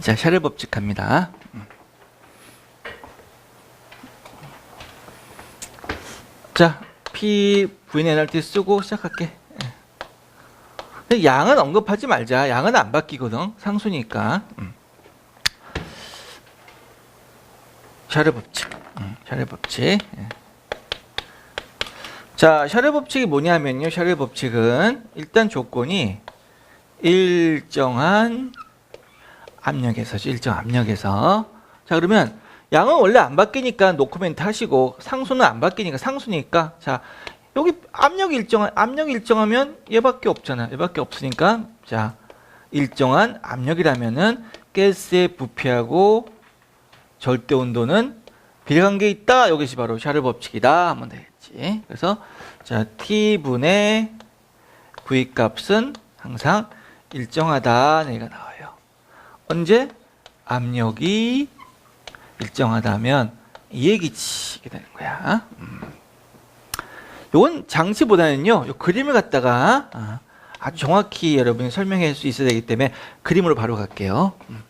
자, 샤를 법칙 갑니다. 자, P V는 NRT 쓰고 시작할게. 예. 근데 양은 언급하지 말자. 양은 안 바뀌거든. 상수니까. 음. 샤르 법칙. 음, 샤르 법칙. 예. 자, 샤르 법칙이 뭐냐면요. 샤르 법칙은 일단 조건이 일정한 압력에서 일정 압력에서. 자 그러면 양은 원래 안 바뀌니까 노코멘트 하시고 상수는 안 바뀌니까 상수니까. 자 여기 압력이 일정한 압력이 일정하면 얘밖에 없잖아. 얘밖에 없으니까. 자 일정한 압력이라면은 가스의 부피하고 절대 온도는 비례관계 있다. 이것이 바로 샤르 법칙이다. 하면 되겠지. 그래서 자 t 분의 v 값은 항상 일정하다. 얘가 나와요 언제 압력이 일정하다면 이 얘기치 이게 되는 거야. 음. 요건 장치보다는요. 요 그림을 갖다가 아, 아주 정확히 여러분이 설명할 수 있어야 되기 때문에 그림으로 바로 갈게요. 음.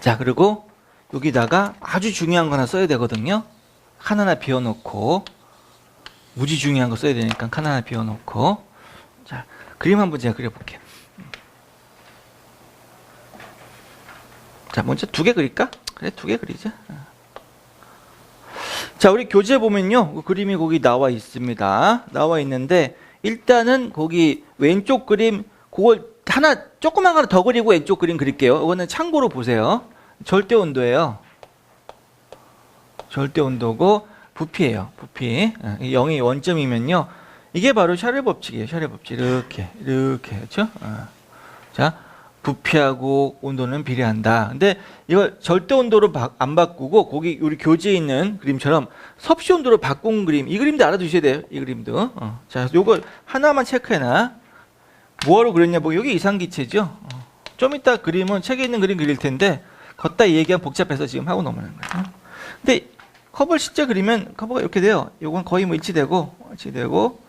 자 그리고 여기다가 아주 중요한 거 하나 써야 되거든요. 하나하나 비워놓고 무지 중요한 거 써야 되니까 하나하나 비워놓고 자 그림 한번 제가 그려볼게요. 자, 먼저 두 개 그릴까? 그래, 두 개 그리자. 자, 우리 교재 보면요. 그 그림이 거기 나와 있습니다. 나와 있는데, 일단은 거기 왼쪽 그림, 그걸 하나, 조그만 거 하나 더 그리고 왼쪽 그림 그릴게요. 이거는 참고로 보세요. 절대 온도예요. 절대 온도고, 부피예요. 부피. 0이 원점이면요. 이게 바로 샤를 법칙이에요. 샤를 법칙. 이렇게, 이렇게. 그렇죠? 어. 자, 부피하고 온도는 비례한다. 근데 이걸 절대 온도로 바, 안 바꾸고 거기 우리 교재에 있는 그림처럼 섭씨 온도로 바꾼 그림 이 그림도 알아두셔야 돼요. 이 그림도. 어. 자, 요거 하나만 체크해놔. 뭐하러 그랬냐? 뭐 여기 이상기체죠. 어. 좀 이따 그림은 책에 있는 그림 그릴 텐데 걷다 얘기하면 복잡해서 지금 하고 넘어가는 거예요. 근데 컵을 실제 그리면 커버가 이렇게 돼요. 요건 거의 뭐 일치되고 일치되고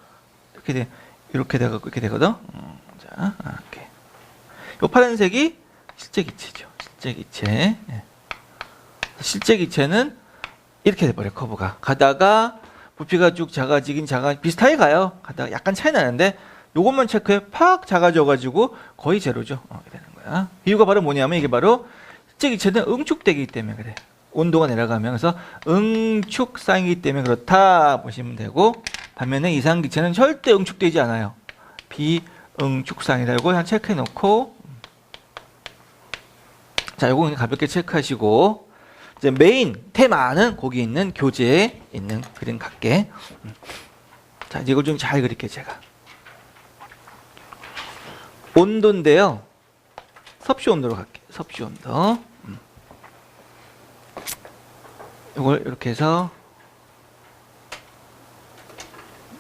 이렇게 돼 이렇게 되고 이렇게 되거든. 음, 자, 이렇게. 요 파란색이 실제 기체죠. 실제 기체. 예. 실제 기체는 이렇게 돼버려 커브가. 가다가 부피가 쭉 작아지긴 작아 비슷하게 가요. 가다가 약간 차이 나는데 요것만 체크해 팍 작아져가지고 거의 제로죠. 어, 되는 거야. 이유가 바로 뭐냐면 이게 바로 실제 기체는 응축되기 때문에 그래. 온도가 내려가면 그래서 응축상이기 때문에 그렇다 보시면 되고 반면에 이상 기체는 절대 응축되지 않아요. 비응축상이다. 이거 그냥 체크해 놓고 자, 요거 가볍게 체크하시고 이제 메인 테마는 거기 있는 교재에 있는 그림. 음. 자, 이걸 좀 잘 그릴게 요 제가. 온도인데요. 섭씨 온도로 갈게. 요 섭씨 온도. 음. 이걸 이렇게 해서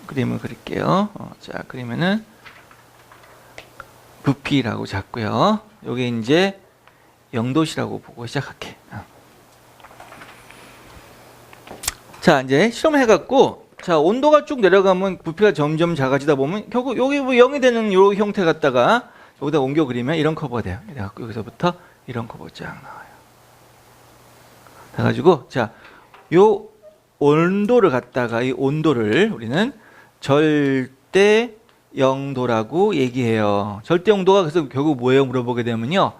그림을 그릴게요. 어, 자, 그리면은 부피라고 잡고요. 요게 이제 영도시라고 보고 시작할게. 어. 자, 이제 실험해 갖고, 자, 온도가 쭉 내려가면 부피가 점점 작아지다 보면, 결국 여기 뭐 0이 되는 요 형태 갖다가 여기다 옮겨 그리면 이런 커버가 돼요. 그래갖고 여기서부터 이런 커버 쫙 나와요. 그래가지고, 자, 요 온도를 갖다가 이 온도를 우리는 절대 영도라고 얘기해요. 절대 영도가 그래서 결국 뭐예요? 물어보게 되면요.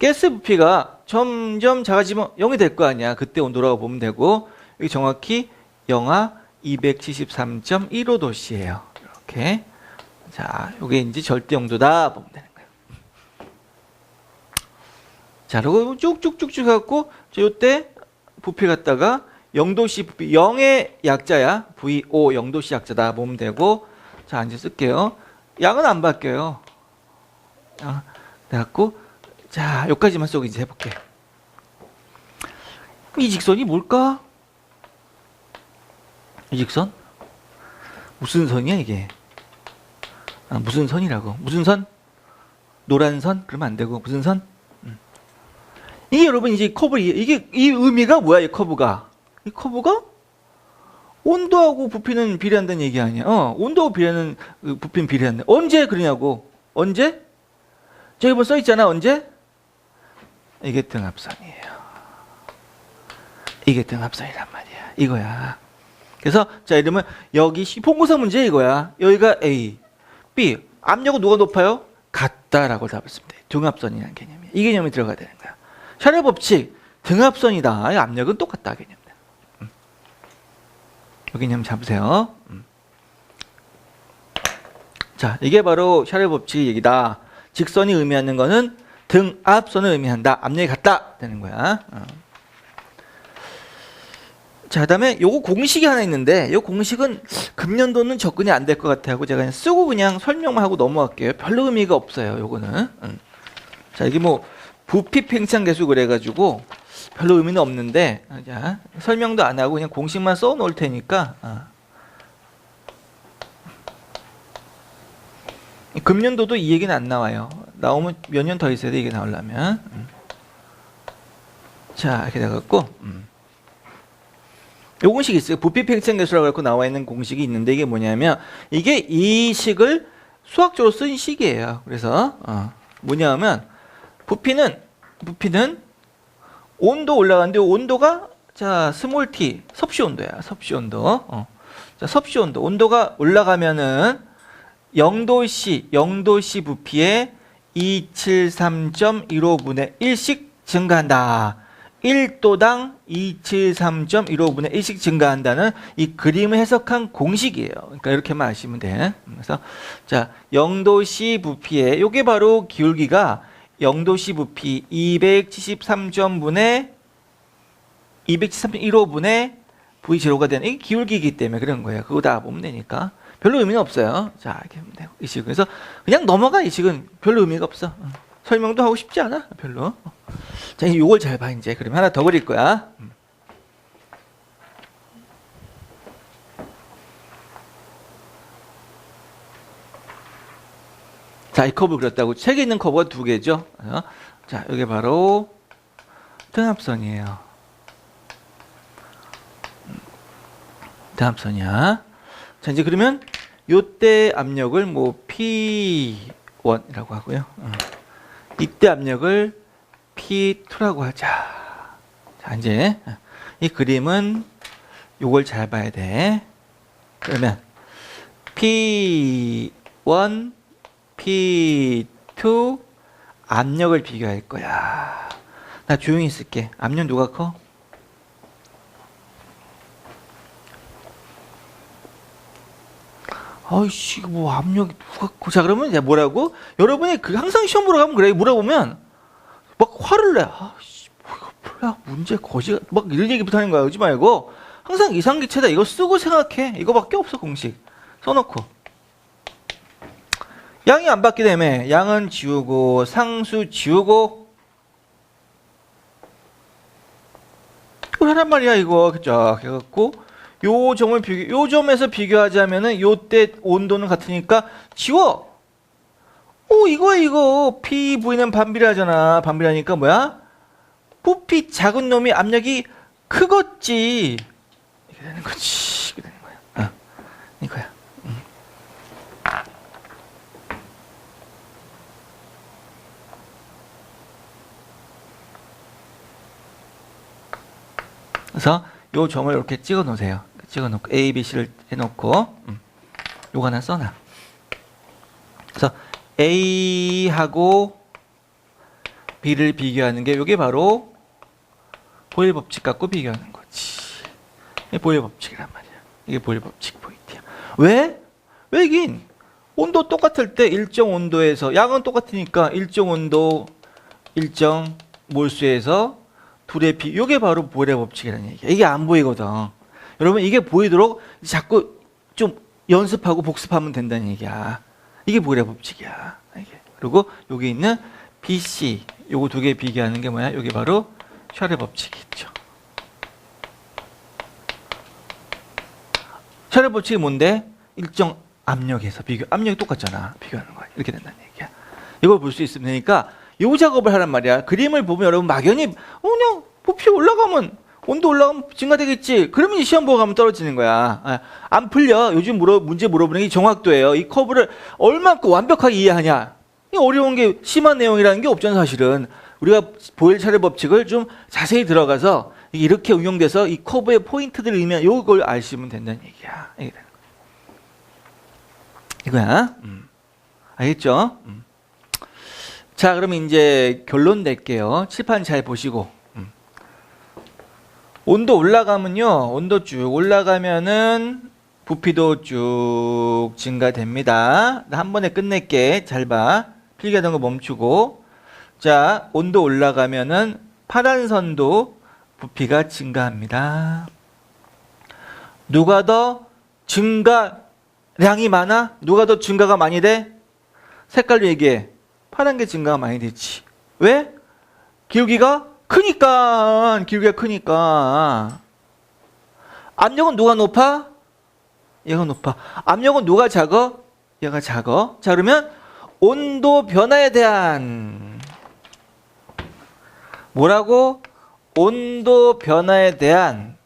가스 부피가 점점 작아지면 0이 될 거 아니야. 그때 온도라고 보면 되고 여기 정확히 영하 273.15도씨예요. 이렇게 자, 요게 이제 절대 영도다 보면 되는 거예요. 자, 그리고 쭉쭉쭉쭉 갖고 저 요때 부피 갖다가 0도씨 부피 0의 약자야. VO 0도씨 약자다 보면 되고 자, 이제 쓸게요. 양은 안 바뀌어요. 아, 그래갖고 자, 여기까지만 쏙 이제 해볼게. 이 직선이 뭘까? 이 직선? 무슨 선이야, 이게? 아, 무슨 선이라고? 무슨 선? 노란 선? 그러면 안 되고, 무슨 선? 음. 이게 여러분, 이제 커브, 이게, 이 의미가 뭐야, 이 커브가? 이 커브가? 온도하고 부피는 비례한다는 얘기 아니야. 어, 온도하고 비례는 그 부피는 비례한다. 언제 그러냐고? 언제? 저기 뭐써 있잖아. 언제? 이게 등합선이에요. 이게 등합선이란 말이야. 이거야. 그래서 자 이러면 여기 시- 본고사 문제 이거야. 여기가 A, B. 압력은 누가 높아요? 같다라고 돼. 등합선이라는 개념이. 이 개념이 들어가야 되는 거야. 샤넬 법칙 등합선이다. 이 압력은 똑같다 개념. 개념 잡으세요. 음. 자, 이게 바로 샤넬 법칙의 얘기다. 직선이 의미하는 거는 등압선을 의미한다. 압력이 같다 되는 거야. 어. 자, 그다음에 요거 공식이 하나 있는데 요 공식은 금년도는 접근이 안 될 것 같아요. 제가 그냥 쓰고 그냥 설명만 하고 넘어갈게요. 별로 의미가 없어요. 요거는. 음. 자, 이게 뭐 부피 팽창 계수 그래 가지고 별로 의미는 없는데 자, 설명도 안 하고 그냥 공식만 써 놓을 테니까 아. 금년도도 이 얘기는 안 나와요. 나오면 몇 년 더 있어야 돼 이게 나오려면. 음. 자 이렇게 돼갖고 음. 요 공식이 있어요. 부피 팽창 계수라고 해서 나와 있는 공식이 있는데 이게 뭐냐면 이게 이 식을 수학적으로 쓴 식이에요. 그래서 어, 뭐냐면 부피는 부피는 온도 올라가는데 온도가 자 스몰 t 섭씨 온도야. 섭씨 온도. 어. 자 섭씨 온도 온도가 올라가면은 0도씨 0도씨 부피에 273.15분의 1씩 증가한다. 1도당 273.15분의 1씩 증가한다는 이 그림을 해석한 공식이에요. 그러니까 이렇게만 아시면 돼. 그래서 자 0도씨 부피에 요게 바로 기울기가 0도씨 부피 273.분의 273.15분의 V0가 되는 이게 기울기이기 때문에 그런 거예요. 그거 다 보면 되니까. 별로 의미는 없어요. 자, 이렇게 하면 돼요. 이 식은. 그래서 그냥 넘어가, 이 식은. 별로 의미가 없어. 어. 설명도 하고 싶지 않아. 별로. 자, 이제 요걸 잘 봐, 이제. 그러면 하나 더 그릴 거야. 자, 이 커브 그렸다고. 책에 있는 커브가 두 개죠. 어? 자, 이게 바로 등합선이에요. 등합선이야. 자, 이제 그러면 요때 압력을 뭐 P1이라고 하고요. 어. 이때 압력을 P2라고 하자. 자, 이제 이 그림은 요걸 잘 봐야 돼. 그러면 P1, P2 압력을 비교할 거야. 나 조용히 있을게. 압력 누가 커? 아이씨, 뭐 압력이 누가 커? 자, 그러면 이제 뭐라고? 여러분이 그 항상 시험 보러 가면 그래. 물어보면 막 화를 내. 아씨, 뭐 이거 뭐야? 문제 거지? 막 이런 얘기부터 하는 거야. 오지 말고 항상 이상기체다. 이거 쓰고 생각해. 이거밖에 없어 공식. 써놓고. 양이 안 바뀌게 되면 양은 지우고 상수 지우고 하란 말이야 이거 그죠? 해갖고 요 점을 비교 요 점에서 비교하자면은 요때 온도는 같으니까 지워. 오 이거 이거 PV는 반비례하잖아. 반비례하니까 뭐야? 부피 작은 놈이 압력이 크겠지. 이게 되는 거지. 이게 되는 거야. 어, 이거야. 그래서 요 점을 이렇게 찍어 놓으세요. 찍어 놓고 A, B, C를 해 놓고 음. 요거 하나 써 놔. 그래서 A하고 B를 비교하는 게 요게 바로 보일 법칙 갖고 비교하는 거지. 이게 보일 법칙이란 말이야. 이게 보일 법칙 포인트야. 왜? 왜긴 온도 똑같을 때 일정 온도에서 양은 똑같으니까 일정 온도 일정 몰수에서 둘의 비 요게 바로 보일의 법칙이라는 얘기야. 이게 안 보이거든. 여러분 이게 보이도록 자꾸 좀 연습하고 복습하면 된다는 얘기야. 이게 보일의 법칙이야. 이게. 그리고 여기 있는 BC 요거 두 개 비교하는 게 뭐야? 요게 바로 샤르 법칙이 있죠. 샤르 법칙이 뭔데? 일정 압력에서 비교 압력이 똑같잖아. 비교하는 거야. 이렇게 된다는 얘기야. 이걸 볼 수 있으면 되니까 요 작업을 하란 말이야. 그림을 보면 여러분 막연히 어, 그냥 부피 올라가면 온도 올라가면 증가되겠지. 그러면 시험 보고 가면 떨어지는 거야. 아, 안 풀려. 요즘 물어, 문제 물어보는 게 정확도예요. 이 커브를 얼마큼 완벽하게 이해하냐. 이 어려운 게 심한 내용이라는 게 없잖아, 사실은. 우리가 보일 차례 법칙을 좀 자세히 들어가서 이렇게 운용돼서 이 커브의 포인트들을 의미한 요걸 아시면 된다는 얘기야. 이거야. 음. 알겠죠? 음. 자, 그러면 이제 결론 낼게요. 칠판 잘 보시고. 음. 온도 올라가면요. 온도 쭉 올라가면은 부피도 쭉 증가됩니다. 나 한 번에 끝낼게. 잘 봐. 필기하던 거 멈추고. 자, 온도 올라가면은 파란 선도 부피가 증가합니다. 누가 더 증가량이 많아? 누가 더 증가가 많이 돼? 색깔로 얘기해. 파란 게 증가가 많이 되지. 왜? 기울기가 크니까. 기울기가 크니까. 압력은 누가 높아? 얘가 높아. 압력은 누가 작어? 얘가 작어. 자, 그러면 온도 변화에 대한 뭐라고? 온도 변화에 대한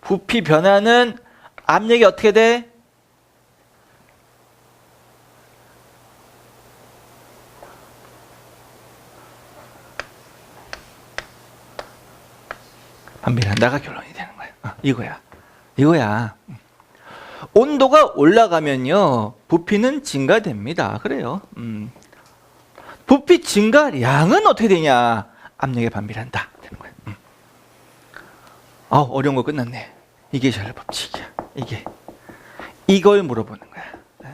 부피 변화는 압력이 어떻게 돼? 반비례한다가 결론이 되는 거야. 어, 이거야. 이거야. 온도가 올라가면요, 부피는 증가됩니다. 그래요. 음. 부피 증가량은 어떻게 되냐? 압력에 반비례한다. 되는 거야. 음. 아, 어려운 거 끝났네. 이게 잘 법칙이야. 이게 이걸 물어보는 거야.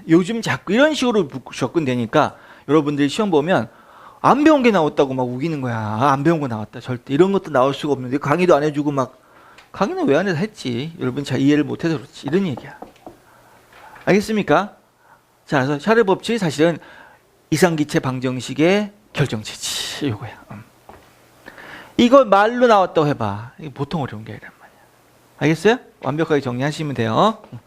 요즘 자꾸 이런 식으로 접근되니까 여러분들이 시험 보면 안 배운 게 나왔다고 막 우기는 거야. 아, 안 배운 거 나왔다. 절대 이런 것도 나올 수가 없는데 강의도 안 해주고 막 강의는 왜 안 해서 했지? 여러분 잘 이해를 못해서 그렇지. 이런 얘기야. 알겠습니까? 자, 그래서 샤르 법칙이 사실은 이상기체 방정식의 결정체지. 이거야. 음. 이걸 말로 나왔다고 해봐. 보통 어려운 게 아니란 말이야. 알겠어요? 완벽하게 정리하시면 돼요. 음.